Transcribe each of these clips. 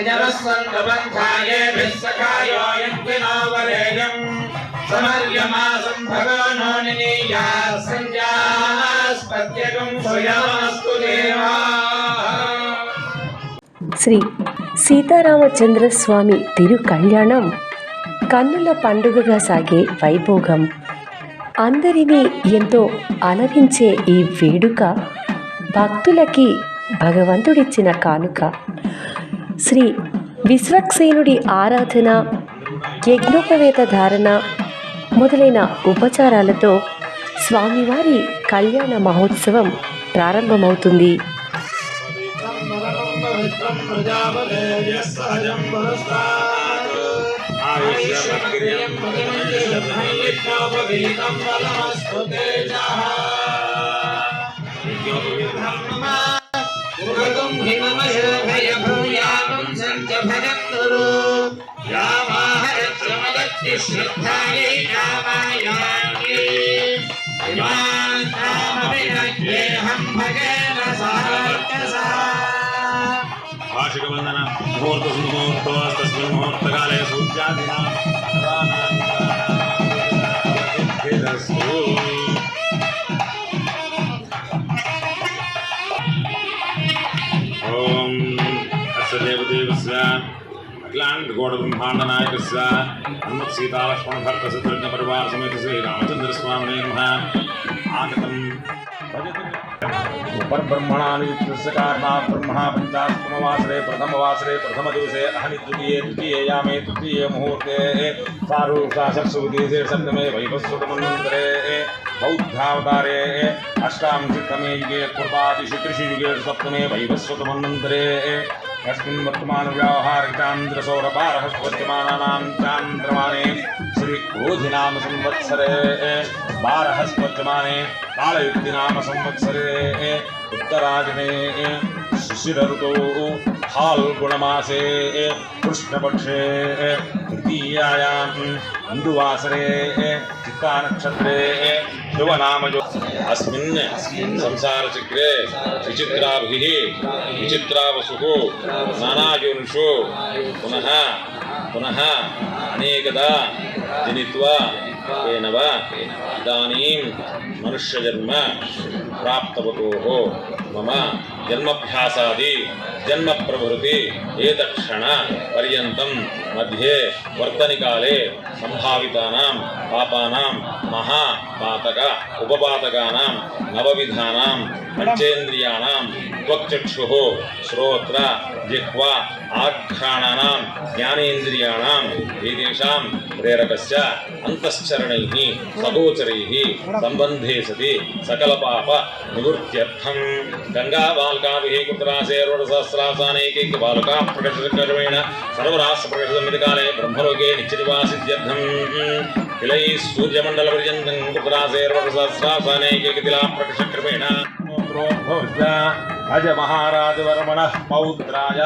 यजवस्वन्दबन्धायेभिः सखायोऽयं विनोवरेयम् समर्यमासं भगवनो निनीया सञ्जास्पत्यगं स्वयमस्तु देवा శ్రీ సీతారామచంద్ర స్వామి తిరు కళ్యాణం కన్నుల పండుగగా సాగే వైభోగం అందరినీ ఎంతో అలరించే ఈ వేడుక భక్తులకి భగవంతుడిచ్చిన కానుక శ్రీ విశ్వక్సేనుడి ఆరాధన యజ్ఞోపవేత ధారణ మొదలైన ఉపచారాలతో స్వామివారి కళ్యాణ మహోత్సవం ప్రారంభమవుతుంది. पुरतुं हिममयोभयभूयागं सञ्च भजत्कुरु यामाहरत्समदत्ति श्रद्धायै कामायामि इमान्तामभिनज्ञेऽहं भगेन सार्थसा वार्षिकवन्दनं मुहूर्तसुमुहूर्तस्तस्मिन् मुहूर्तकाले सूर्यादिना अखिलांड गोड़ ब्रह्मांड नायक हनुमत सीता लक्ष्मण भक्त शत्रुघ्न परिवार समेत श्री रामचंद्र स्वामी आगत पर ब्रह्मणा कारणात् ब्रह्मणा पञ्चाशतमवासरे प्रथमवासरे, प्रथमदिवसे अहनि द्वितीये द्वितीये यामे, तृतीय मुहूर्ते, सारूषा सरस्वतीशे सप्तमे वैवस्वतमन्वन्तरे बौद्धावतारे, अष्टांशतमे युगे कृपादिषु त्रिषु युगे सप्तमे वैवस्वतमन्वन्तरे यस्मिन् वर्तमानव्यावहारिकान्द्रसौरपारः वर्तमानानां चान्द्रमाने श्रीक्रोधिनाम संवत्सरे बारहस्वर्तमाने कालयुक्तिनाम संवत्सरे उत्तरायणे शिशिरऋतौ फाल्गुणमासे कृष्णपक्षे तृतीयायाम् अन्दुवासरे चित्तानक्षत्रे शुभनामयो अस्मिन् संसारचक्रे विचित्राभिः, विचित्रावसुः नानायुंषु पुनः पुनः अनेकदा जनित्वा तेन वा इदानीं मनुष्यजन्म प्राप्तवतोः। मम जन्मभ्यासादि, जन्मप्रभृति एतक्षण पर्यन्तं मध्ये वर्तनिकाले सम्भावितानां पापानां महापातक, उपपातकानां, नवविधानां, पञ्चेन्द्रियाणां, त्वक्चक्षुः, श्रोत्र, जिह्वा, आघ्राणानां ज्ञानेन्द्रियाणाम् एतेषां प्रेरकस्य अन्तश्चरणैः सगोचरैः सम्बन्धे सति सकलपाप निवृत्त्यर्थं गङ्गाबालकाभिः कुत्रासेर्वसहस्रासानैकैकबालका प्रकटकर्मेण तन्मितकाले ब्रह्मलोके निश्चितवासित्यर्थं किलैः सूर्यमण्डलपर्यन्तं कृतरासेर्वसहस्रासनैकेकतिलाप्रकृशक्रमेण अजमहाराजवर्मणः पौत्राय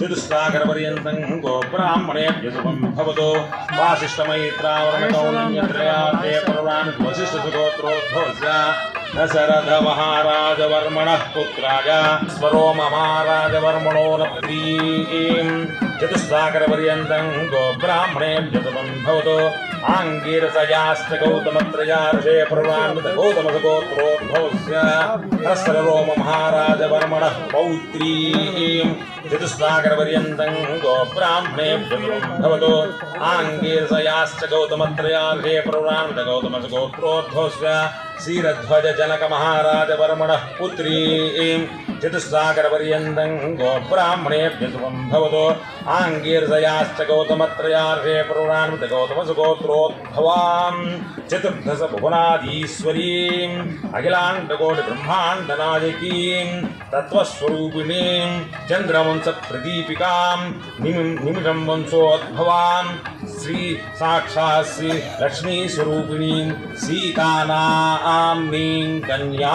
चतुस्सागरपर्यन्तं गोब्राह्मणेभ्य शुभं भवतु वासिष्ठमयित्रावर्णकौन्यत्रयाते पर्वान् महाराज दशरथमहाराजवर्मणः पुत्राय स्वरोमहाराजवर्मणो न प्रीम् చతుస్సాకరపర్యంతం గోబ్రాహ్మణేభ్య శతం భవతో आङ्गीरसयाश्च गौतमत्रयार्षे प्रवान्त गौतमसगोत्रोद्भवस्य हस्तरोममहाराजवर्मणः पौत्रीम् चतुस्सागरपर्यन्तं गोब्राह्मणेभ्यभवतो आङ्गीरसयाश्च गौतमत्रयार्षे प्रवान्त गौतमसगोत्रोद्भवस्य क्षीरध्वजजनकमहाराजवर्मणः पुत्रीम् चतुस्सागरपर्यन्तं गोब्राह्मणेभ्य शुभं भवतो। आङ्गीर्षयाश्च गौतमत्रयार्षे प्रवान्त गौतमसगोत्रो क्रोधवाम चतुर्दश स्रोद्भवाम् चतुर्दशभुवनादीश्वरीम् अखिलाण्डकोटिब्रह्माण्डनायकीम् तत्वस्वरूपिणी चंद्रवंश प्रदीपिका निमिषम् वंशोद्भवाम् श्री साक्षा श्री लक्ष्मीस्वरूपिणीम्, सीतानाम्नीम् कन्या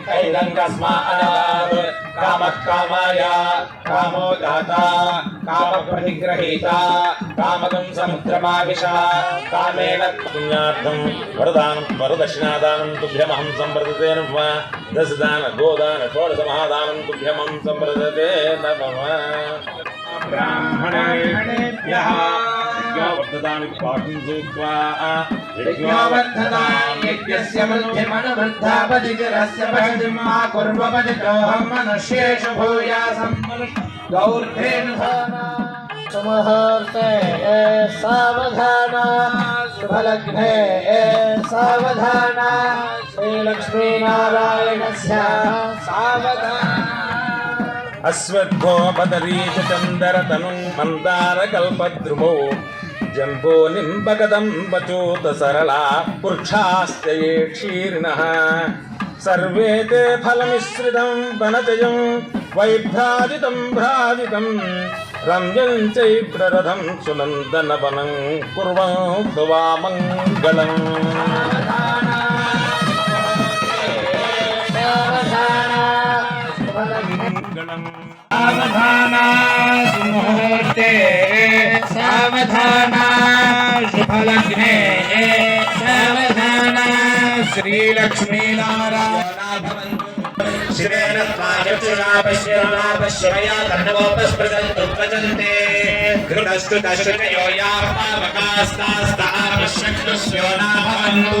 वयो धात्रे वयो मह्यमस्तु प्रतिग्रहीत्रे कैदङ्गस्मात् कामः कामाय कामो दाता कामप्रतिग्रहीता कामकं समुद्रमाविश कामेन पुण्यार्थं वरदानं वरदक्षिणादानं तुभ्यमहं सम्प्रदते नमः दशदान गोदान षोडशमहादानं तुभ्यमहं सम्प्रदते नमः ब्राह्मणेभ्यः यज्ञावर्धदानि पाठं सूत्वा यज्ञोवर्धनां यज्ञस्य वृद्धिमनुवृद्धापदिगिरस्य पशुमा कुर्वपदितोऽहं मनुष्येषु भूयासं गौर्धेन सुमुहूर्ते सावधान शुभलग्ने सावधान श्रीलक्ष्मीनारायणस्य सावधान अश्वत्थो मन्दारकल्पद्रुमौ జంబో నింబగదంబచూత సరళా వృక్షాస్తయే క్షీర్ణ. సర్వే తే ఫలమిశ్రితం వనజయం వైభ్రాజితం భ్రాజితం రమ్యం చైత్రరథం సునందనవనం కుర్వం భువామంగళం మంగళం सावधाना सुमुहूर्ते सावधाना शुभलग्ने सावधाना श्रीलक्ष्मीनारायणा भवन्तु शिवेन स्वायक्षुरापश्यरापश्यमया तन्नवोपस्पृशन्तु प्रजन्ते घृतस्तु दशकयो याः पावकास्तास्तापश्यक्षुष्यो न भवन्तु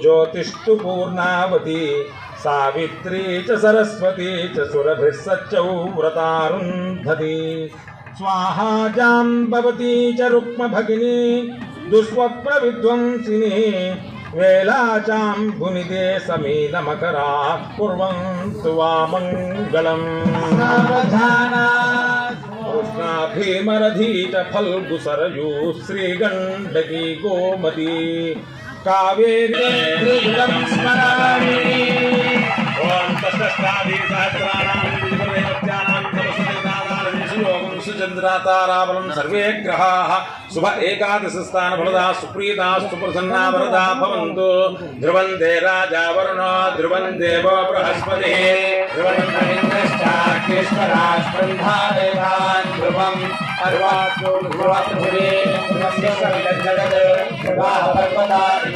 ज्योतिष्टु पूर्णावती सावित्री च सरस्वती च सुरभिः सच्चौ व्रतारुन्धति स्वाहा जाम्बवती च रुक्मभगिनी दुष्स्वप्नविध्वंसिनी वेला चाम्बुनिदे समीनमकरा कुर्वन्तु वा मङ्गलम् सावधाना भीमरधीच फल्गुसरयू श्रीगण्डकी गोमती कावेरी चन्द्राताराबलं सर्वे ग्रहाः। शुभ एकादशस्थानफलदा सुप्रीता, सुप्रसन्ना वरदा भवन्तु। ध्रुवन् दे राजा वरुणो ध्रुवन् बृहस्पति। बृहस्पतिः ध्रुवम्।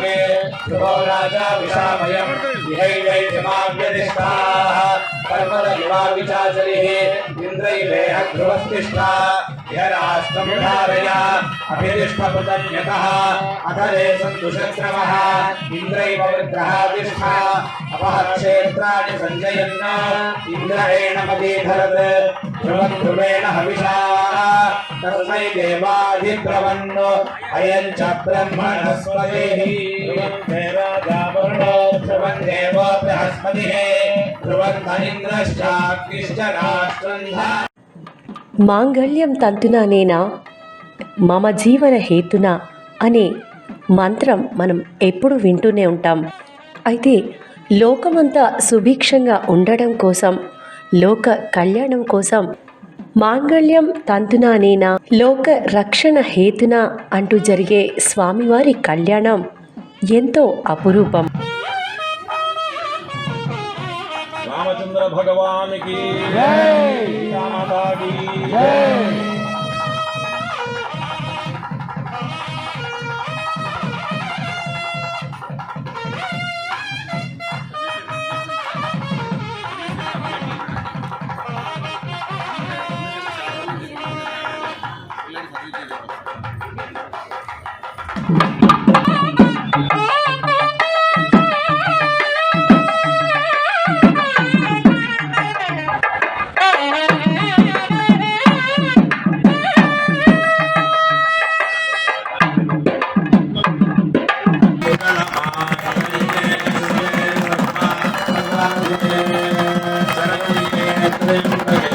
ध्रुवस्य राजा विषामयम् इहैवैमाव्यतिष्ठाः कर्मद इवाविचाचरिः इन्द्रैवेह ध्रुवस्तिष्ठा यः राष्ट्रं धारय अभिदिष्टपृतन्यतः अधरे सन्तु शत्रवः इन्द्रैव वृद्धः तिष्ठा अपः क्षेत्राणि सञ्जयन् इन्द्रेण मदीधरत् ध्रुवं ध्रुवेण हविषा तस्मै देवाधिब्रवन् अयं च ब्रह्मणस्पतिः ध्रुवन्ते राजा वरुणो ध्रुवं देवो बृहस्पतिः ध्रुवन्त इन्द्रश्चाग्निश्च राष्ट्रं धा మాంగళ్యం తంతునానేనా మమ జీవన హేతున? అనే మంత్రం మనం ఎప్పుడు వింటూనే ఉంటాం. అయితే లోకమంతా సుభిక్షంగా ఉండడం కోసం లోక కళ్యాణం కోసం మాంగళ్యం తంతునానేనా లోక రక్షణ హేతున? అంటూ జరిగే స్వామివారి కళ్యాణం ఎంతో అపురూపం. चंद्र भगवान की। जय। माता की। जय। சரணியே சரணியே திரையுலகே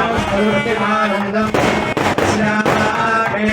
శ్రీరామానందం శ్రీరామే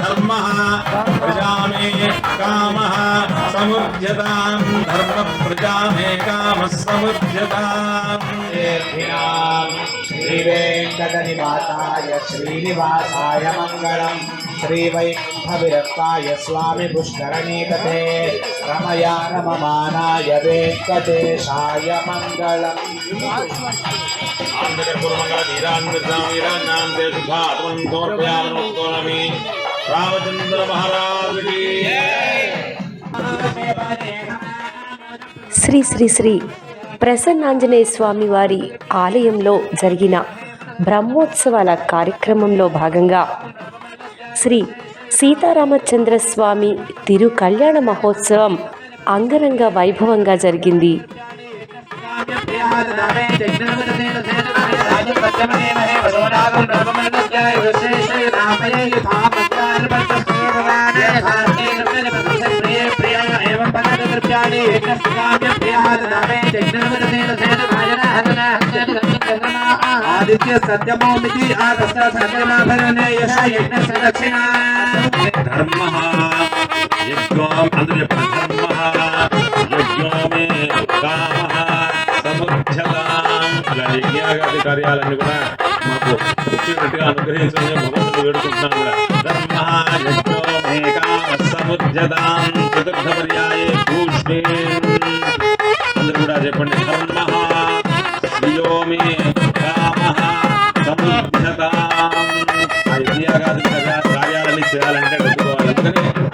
ధర్మ ప్రజామే కామ సముద్యతాం ధర్మ ప్రజామే కామ సముద్యతాం सर्वेभ्यां श्रीवेङ्कटनिवासाय श्रीनिवासाय मङ्गलम् श्रीवैकुण्ठविरक्ताय स्वामिपुष्करणीकटे रमया रममानाय वेङ्कटेशाय मङ्गलम् रामचन्द्र महाराज की श्री श्री श्री ప్రసన్నాంజనేయ స్వామి వారి ఆలయంలో జరిగిన బ్రహ్మోత్సవాల కార్యక్రమంలో భాగంగా శ్రీ సీతారామచంద్ర స్వామి తిరు కళ్యాణ మహోత్సవం అంగరంగ వైభవంగా జరిగింది ఆదిత్య సత్యమోమితి ఆగస్త సత్యమాభరణే యశ యజ్ఞ దక్షిణా ధర్మ యజ్ఞోం అందరూ చెప్పండి ధర్మ యజ్ఞో కామ ఇలా యజ్ఞాగాది కార్యాలన్నీ కూడా మాకు వచ్చినట్టుగా అనుగ్రహించమని భగవంతుడు వేడుకుంటున్నాను కూడా ధర్మ కామ సముచ్చతాం చతుర్థ పర్యాయే భూష్ణే అందరూ కూడా చెప్పండి ధర్మ శ్రియో మే కామ సముచ్చతాం ఆ యజ్ఞాగాది కార్యాలన్నీ చేయాలంటే పెట్టుకోవాలి ఎందుకని